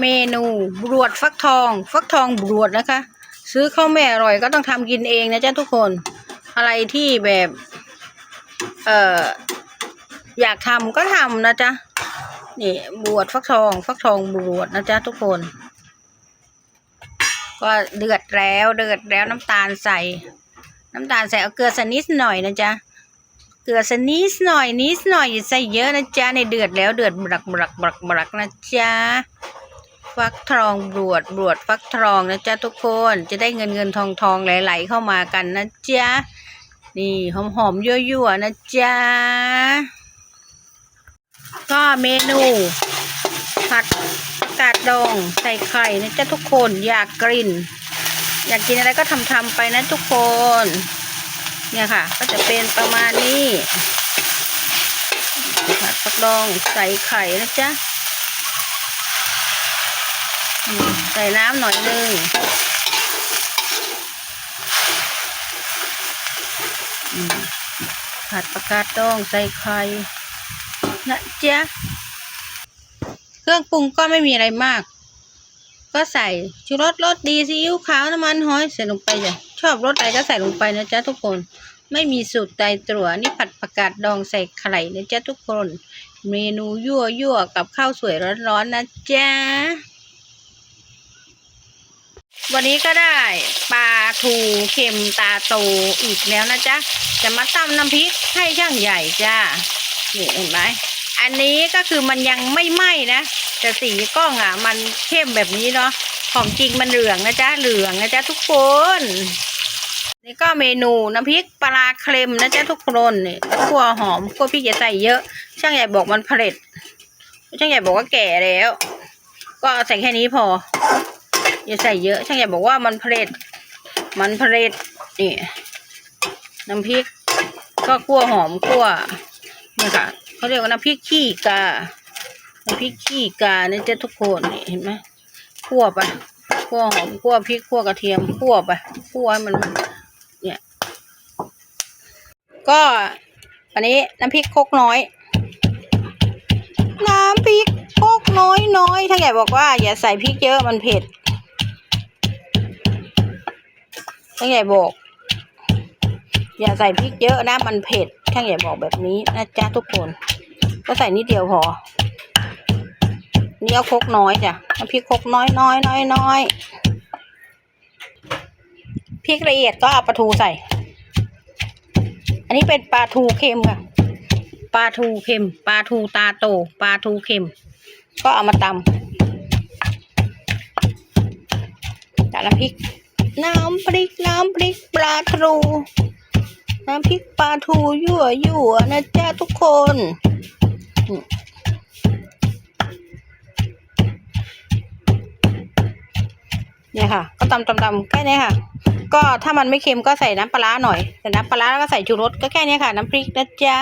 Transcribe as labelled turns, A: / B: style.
A: เมนูบรวดฟักทอง ฟักทองบรวดนะคะ ซื้อข้าวแม่อร่อยก็ต้องทำกินเองนะจ๊ะทุกคน อะไรที่แบบเอ่ออยากทำก็ทำนะจ๊ะนี่บวชฟักทอง ฟักทองบวชนะจ๊ะทุกคน ก็เดือดแล้วเดือดแล้วน้ำตาลใส่ น้ำตาลใส่เอาเกลือสักนิดหน่อยนะจ๊ะเกลือสักนิดหน่อยนิดหน่อยอย่าใส่เยอะนะจ๊ะในเดือดแล้วเดือดบรักบรักบรักบรักนะจ๊ะ ฟักทองบวชบวชฟักทองนะจ๊ะทุกคนจะได้เงินเงินทองทองไหลๆเข้ามากันนะจ๊ะนี่หอมหอมยั่วๆนะจ๊ะก็เมนูผัดกาดดองใส่ไข่นะจ๊ะทุกคนอยากกลิ่น อยากกินอะไรก็ทำทำๆไปนะทุกคน เนี่ยค่ะ ก็จะเป็นประมาณนี้ผัดฟักดองใส่ไข่นะจ๊ะอืม ใส่น้ำหน่อยนึงผัดประกาศดองใส่ไข่นะจ๊ะเครื่องปรุงก็ไม่มีอะไรมาก ก็ใส่ชูรสรสดีซีอิ๊วขาวน้ำมันหอยใส่ลงไปจ้ะชอบรสอะไรก็ใส่ลงไปนะจ๊ะทุกคน ไม่มีสูตรตายตัวนี่ผัดผักกาดดองใส่ไข่นะจ๊ะทุกคน เมนูยั่วยั่วๆกับข้าวสวยร้อนๆนะจ๊ะ วันนี้ก็ได้ปลาทูเค็มตาโตอีกแล้วนะจ๊ะ จะมาตำน้ำพริกให้ช่างใหญ่จ้านี่เห็นไหมอันนี้ก็คือมันยังไม่ไหม้นะแต่สีกล้องอะ มันเข้มแบบนี้เนาะของจริงมันเหลืองนะจ๊ะเหลืองนะจ๊ะทุกคนนี่ก็เมนูน้ำพริกปลาเค็มนะจ๊ะทุกคนนี่ขั่วหอมขั่วพริกอย่าใส่เยอะ ช่างใหญ่บอกมันเผล็ดช่างใหญ่บอกว่าแก่แล้ว ก็ใส่แค่นี้พอ อย่าใส่เยอะ ช่างใหญ่บอกว่ามันเผล็ดมันเผล็ดนี่น้ำพริก ก็ขั่วหอมขั่วนี่ค่ะเขาเรียกว่าน้ำพริกขี้กาน้ำพริกขี้กาเนี่ยจะทุกคนนี่เห็นไหมคั่วไปคั่วหอมคั่วพริกคั่วกระเทียมคั่วไปคั่วให้มันเนี่ย ก็อันนี้น้ำพริกโคกน้อย น้ำพริกโคกน้อยน้อยถ้าใหญ่บอกว่า อย่าใส่พริกเยอะมันเผ็ด ถ้าใหญ่บอก อย่าใส่พริกเยอะนะมันเผ็ดช่างใหญ่บอกแบบนี้นะจ๊ะทุกคน ก็ใส่นิดเดียวพอ นี่เอาครกน้อยจ้ะพริกครกน้อยน้อยน้อยน้อยพริกละเอียดก็เอาปลาทูใส่ อันนี้เป็นปลาทูเค็มค่ะปลาทูเค็มปลาทูตาโตปลาทูเค็ม ก็เอามาตำจากน้ำพริก น้ำพริกน้ำพริกปลาทูน้ำพริกปลาทูยั่วยั่วนะจ๊ะทุกคนเนี่ยค่ะ ก็ตำตำตำแค่นี้ค่ะ ก็ถ้ามันไม่เค็มก็ใส่น้ำปลาหน่อยใส่น้ำปลาร้าแล้วก็ใส่ชูรสก็แค่นี้ค่ะ น้ำพริกนะจ๊ะ